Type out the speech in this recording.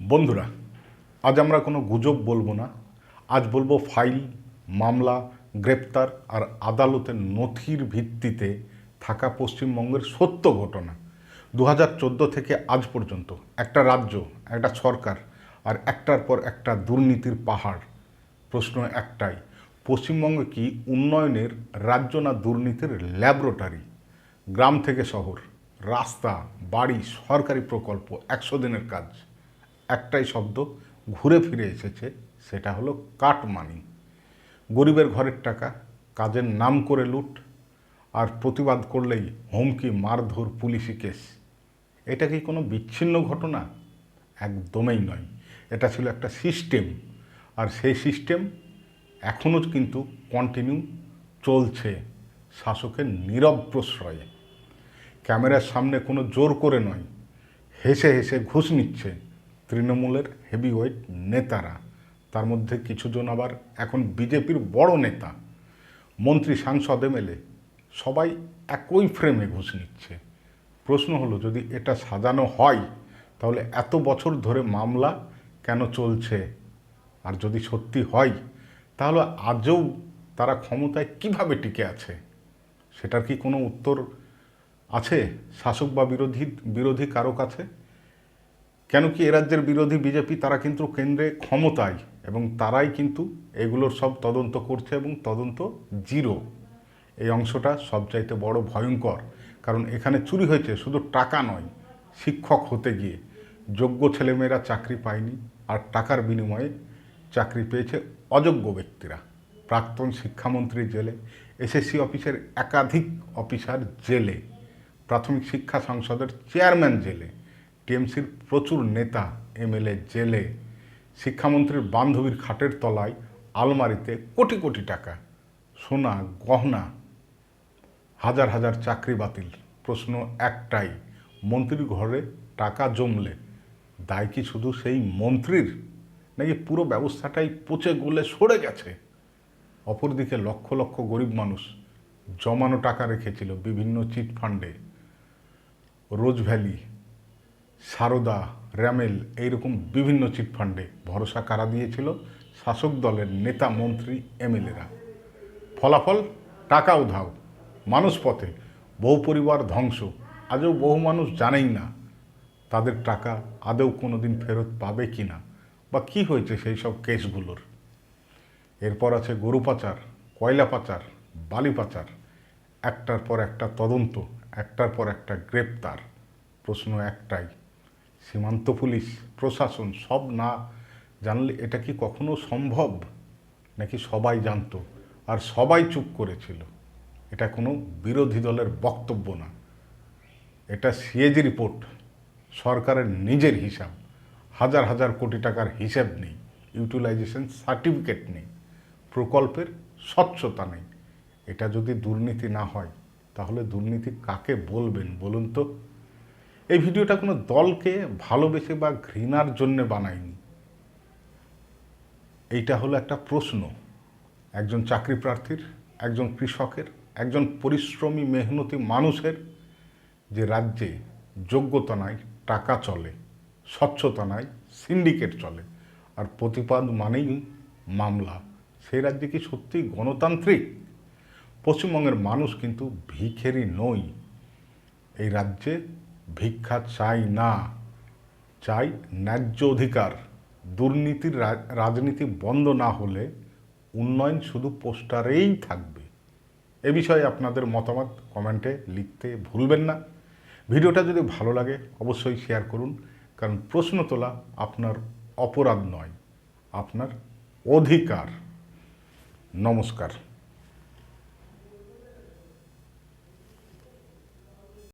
বন্ধুরা, আজ আমরা কোনো গুজব বলব না। আজ বলব ফাইল, মামলা, গ্রেপ্তার আর আদালতের নথির ভিত্তিতে থাকা পশ্চিমবঙ্গের সত্য ঘটনা। দু হাজার চোদ্দ থেকে আজ পর্যন্ত একটা রাজ্য, একটা সরকার আর একটার পর একটা দুর্নীতির পাহাড়। প্রশ্ন একটাই, পশ্চিমবঙ্গ কি উন্নয়নের রাজ্য না দুর্নীতির ল্যাবরেটরি? গ্রাম থেকে শহর, রাস্তা, বাড়ি, সরকারি প্রকল্প, একশো দিনের কাজ। একটাই শব্দ ঘুরে ফিরে এসেছে, সেটা হলো কাটমানি গরিবের ঘরের টাকা, কাজের নাম করে লুট, আর প্রতিবাদ করলেই হুমকি, মারধর, পুলিশি কেস। এটা কি কোনো বিচ্ছিন্ন ঘটনা? একদমই নয়। এটা ছিল একটা সিস্টেম, আর সেই সিস্টেম এখনও কিন্তু কন্টিনিউ চলছে শাসকের নীরব প্রশ্রয়ে। ক্যামেরার সামনে কোনো জোর করে নয়, হেসে হেসে ঘুষ নিচ্ছে। তৃণমূলের হেভিওয়েট নেতারা। তার মধ্যে কিছুজন আবার এখন বিজেপির বড় নেতা। মন্ত্রী, সাংসদ, এমএলএ, সবাই একই ফ্রেমে ঘুষ নিচ্ছে। প্রশ্ন হলো, যদি এটা সাজানো হয়, তাহলে এত বছর ধরে মামলা কেন চলছে? আর যদি সত্যি হয়, তাহলে আজও তারা ক্ষমতায় কীভাবে টিকে আছে? সেটার কি কোনো উত্তর আছে? শাসক বা বিরোধী বিরোধী কারও কাছে? কেন কি এ রাজ্যের বিরোধী বিজেপি, তারা কিন্তু কেন্দ্রে ক্ষমতায় এবং তারাই কিন্তু এগুলোর সব তদন্ত করছে এবং তদন্ত জিরো। এই অংশটা সবচাইতে বড় ভয়ঙ্কর, কারণ এখানে চুরি হয়েছে শুধু টাকা নয়, শিক্ষক হতে গিয়ে। যোগ্য ছেলেমেয়েরা চাকরি পায়নি আর টাকার বিনিময়ে চাকরি পেয়েছে অযোগ্য ব্যক্তিরা। প্রাক্তন শিক্ষামন্ত্রী জেলে, এসএসসি অফিসের একাধিক অফিসার জেলে, প্রাথমিক শিক্ষা সংসদের চেয়ারম্যান জেলে টিএমসির প্রচুর নেতা, এমএলএ, জেলে, শিক্ষামন্ত্রীর বান্ধবীর খাটের তলায় আলমারিতে কোটি কোটি টাকা, সোনা, গহনা, হাজার হাজার চাকরি বাতিল। প্রশ্ন একটাই, মন্ত্রীর ঘরে টাকা জমলে দায় কি শুধু সেই মন্ত্রীর? নাকি পুরো ব্যবস্থাটাই পচে গলে সরে গেছে? অপরদিকে লক্ষ লক্ষ গরিব মানুষ জমানো টাকা রেখেছিল বিভিন্ন চিট ফান্ডে রোজ ভ্যালি সারদা র্যামেল এইরকম বিভিন্ন চিটফান্ডে ভরসা কারা দিয়েছিল? শাসক দলের নেতা মন্ত্রী এমএলএরা ফলাফল, টাকা উধাও। মানুষ পথে বহু পরিবার ধ্বংস। আজও বহু মানুষ জানেই না, তাদের টাকা আদৌ কোনো দিন ফেরত পাবে কি না বা কী হয়েছে সেই সব কেসগুলোর। এরপর আছে গরু পাচার, কয়লা পাচার, বালি পাচার। একটার পর একটা তদন্ত, একটার পর একটা গ্রেপ্তার। প্রশ্ন একটাই সীমান্ত পুলিশ, প্রশাসন সব না জানলে এটা কি কখনো সম্ভব? নাকি সবাই জানতো? আর সবাই চুপ করেছিল? এটা কোনো বিরোধী দলের বক্তব্য না। এটা সিএজি রিপোর্ট, সরকারের নিজের হিসাব। হাজার হাজার কোটি টাকার হিসেব নেই, ইউটিলাইজেশন সার্টিফিকেট নেই, প্রকল্পের স্বচ্ছতা নেই। এটা যদি দুর্নীতি না হয়, তাহলে দুর্নীতি কাকে বলবেন বলুন তো? এই ভিডিওটা কোনো দলকে ভালোবেসে বা ঘৃণার জন্যে বানায়নি। এইটা হলো একটা প্রশ্ন। একজন চাকরি প্রার্থীর, একজন কৃষকের, একজন পরিশ্রমী, মেহনতি মানুষের যে রাজ্যে যোগ্যতা নাই, টাকা চলে, স্বচ্ছতা নাই, সিন্ডিকেট চলে, আর প্রতিবাদ মানেই মামলা। সেই রাজ্যে কি সত্যি গণতান্ত্রিক? পশ্চিমবঙ্গের মানুষ কিন্তু ভিখেরি নই। এই রাজ্যে ভিক্ষা চাই না। চাই ন্যায্য অধিকার। দুর্নীতির রাজনীতি বন্ধ না হলে উন্নয়ন শুধু পোস্টারেই থাকবে। এ বিষয়ে আপনাদের মতামত কমেন্টে লিখতে ভুলবেন না। ভিডিওটা যদি ভালো লাগে অবশ্যই শেয়ার করুন, কারণ প্রশ্ন তোলা আপনার অপরাধ নয়, আপনার অধিকার। নমস্কার।